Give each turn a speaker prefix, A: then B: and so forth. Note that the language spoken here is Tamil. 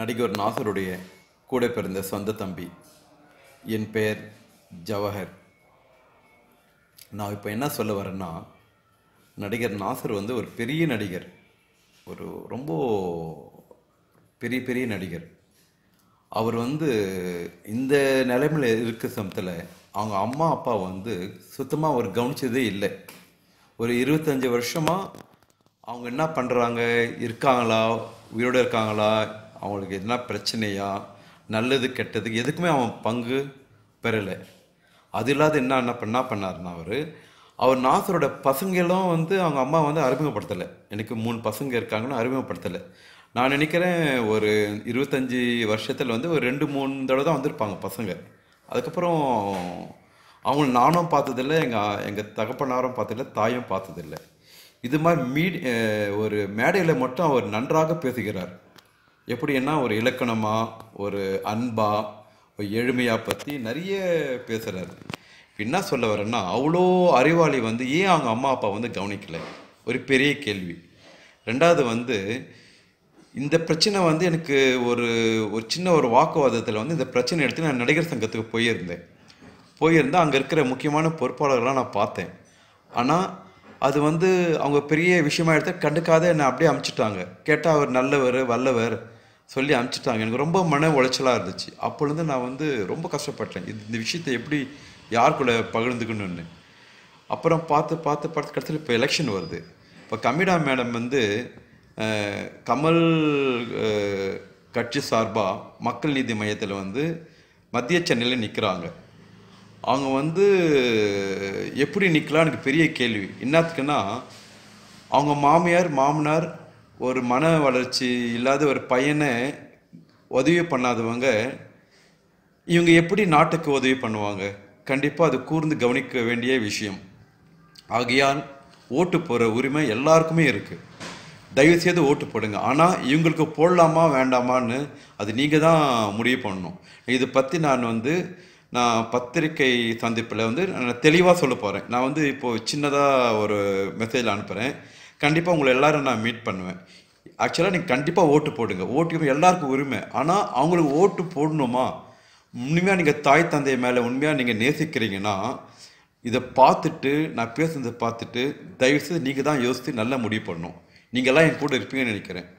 A: நடிகர் நாசருடைய கூட பிறந்த சொந்த தம்பி. என் பெயர் ஜவஹர். நான் இப்போ என்ன சொல்ல வரேன்னா நடிகர் நாசர் வந்து ஒரு பெரிய நடிகர். ஒரு ரொம்ப பெரிய பெரிய நடிகர். அவர் வந்து இந்த நிலைமையில் இருக்க சமயத்தில் அவங்க அம்மா அப்பா வந்து சுத்தமாக அவர் கவனிச்சதே இல்லை. ஒரு இருபத்தஞ்சி வருஷமாக அவங்க என்ன பண்ணுறாங்க இருக்காங்களா? உயிரோடு இருக்காங்களா? அவங்களுக்கு எதுனா பிரச்சனையா? நல்லது கெட்டது எதுக்குமே அவன் பங்கு பெறலை. அது இல்லாத என்ன என்ன பண்ணா பண்ணாருன்னா அவர் அவர் நாசரோட பசங்களும் வந்து அவங்க அம்மா வந்து அறிமுகப்படுத்தலை. எனக்கு மூணு பசங்க இருக்காங்கன்னு அறிமுகப்படுத்தலை. நான் நினைக்கிறேன் ஒரு இருபத்தஞ்சி வருஷத்தில் வந்து ஒரு ரெண்டு மூணு தடவை தான் வந்திருப்பாங்க பசங்க. அதுக்கப்புறம் அவங்க நானும் பார்த்ததில்ல எங்கள் எங்கள் தகப்பனாரும் பார்த்ததில்ல தாயும் பார்த்ததில்ல. இது மாதிரி மீடி ஒரு மேடையில் மட்டும் அவர் நன்றாக பேசுகிறார். எப்படின்னா ஒரு இலக்கணமாக ஒரு அன்பா ஒரு எளிமையாக பற்றி நிறைய பேசுகிறாரு என்ன சொல்ல வரேன்னா அவ்வளோ அறிவாளி வந்து ஏன் அவங்க அம்மா அப்பா வந்து கவனிக்கலை? ஒரு பெரிய கேள்வி. ரெண்டாவது வந்து இந்த பிரச்சனை வந்து எனக்கு ஒரு ஒரு சின்ன ஒரு வாக்குவாதத்தில் வந்து இந்த பிரச்சனை எடுத்து நான் நடிகர் சங்கத்துக்கு போயிருந்தேன். போயிருந்தால் அங்கே இருக்கிற முக்கியமான பொறுப்பாளர்கள்லாம் நான் பார்த்தேன். ஆனால் அது வந்து அவங்க பெரிய விஷயமா எடுத்து கண்டுக்காத என்னை அப்படியே அமுச்சிட்டாங்க. கேட்டால் அவர் நல்லவர் வல்லவர். சொல்லி அமுச்சிட்டாங்க. எனக்கு ரொம்ப மன உளைச்சலாக இருந்துச்சு. அப்பொழுது நான் வந்து ரொம்ப கஷ்டப்பட்டேன். இந்த விஷயத்தை எப்படி யாருக்குள்ள பகிர்ந்துக்கணும்னு. அப்புறம் பார்த்து பார்த்து பார்த்து கடைசியில் இப்போ எலெக்ஷன் வருது. இப்போ கமிடா மேடம் வந்து கமல் கட்சி சார்பாக மக்கள் நீதி மையத்தில் வந்து மத்திய சென்னையில் நிற்கிறாங்க அவங்க வந்து எப்படி நிற்கலாம் எனக்கு பெரிய கேள்வி. என்னத்துக்குன்னா அவங்க மாமியார் மாமனார் ஒரு மன வளர்ச்சி இல்லாத ஒரு பையனை உதவி பண்ணாதவங்க இவங்க எப்படி நாட்டுக்கு உதவி பண்ணுவாங்க? கண்டிப்பாக அது கூர்ந்து கவனிக்க வேண்டிய விஷயம். ஆகையால் ஓட்டு போகிற உரிமை எல்லாருக்குமே இருக்குது தயவுசெய்து ஓட்டு போடுங்க. ஆனால் இவங்களுக்கு போடலாமா வேண்டாமான்னு அது நீங்கள் தான் முடிவு பண்ணணும். இது பற்றி நான் வந்து நான் பத்திரிக்கை சந்திப்பில் வந்து நான் தெளிவாக சொல்ல போகிறேன் நான் வந்து இப்போது சின்னதாக ஒரு மெசேஜ் அனுப்புகிறேன் கண்டிப்பாக உங்களை எல்லோரும் நான் மீட் பண்ணுவேன். ஆக்சுவலாக நீங்கள் கண்டிப்பாக ஓட்டு போடுங்க. ஓட்டு எல்லாருக்கும் உரிமை. ஆனால் அவங்களுக்கு ஓட்டு போடணுமா? உண்மையாக நீங்கள் தாய் தந்தை மேலே உண்மையாக நீங்கள் நேசிக்கிறீங்கன்னா இதை பார்த்துட்டு நான் பேசுனதை பார்த்துட்டு தயவுசெய்து நீங்கள் தான் யோசித்து நல்லா முடிவு பண்ணணும். நீங்கள்லாம் என் கூட இருப்பீங்கன்னு நினைக்கிறேன்.